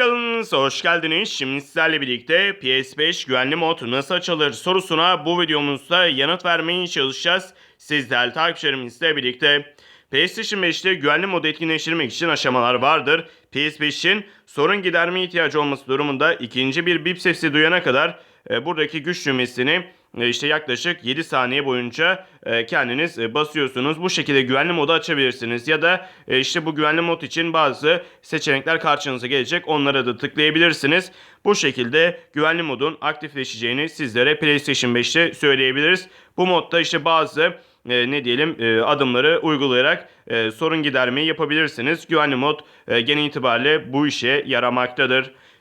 YouTube hoş geldiniz. Şimdi sizlerle birlikte PS5 güvenli mod nasıl açılır sorusuna bu videomuzda yanıt vermeye çalışacağız. Siz takipçilerimizle birlikte. PlayStation 5'te güvenli modu etkinleştirmek için aşamalar vardır. PS5'in sorun giderme ihtiyacı olması durumunda ikinci bir bip sesi duyana kadar buradaki güç düğmesini e, işte yaklaşık 7 saniye boyunca e, kendiniz e, basıyorsunuz. Bu şekilde güvenli modu açabilirsiniz. Ya da e, işte bu güvenli mod için bazı seçenekler karşınıza gelecek. Onlara da tıklayabilirsiniz. Bu şekilde güvenli modun aktifleşeceğini sizlere PlayStation 5'te söyleyebiliriz. Bu modda işte bazı e, ne diyelim e, adımları uygulayarak e, sorun gidermeyi yapabilirsiniz. Güvenli mod e, genel itibariyle bu işe yaramaktadır.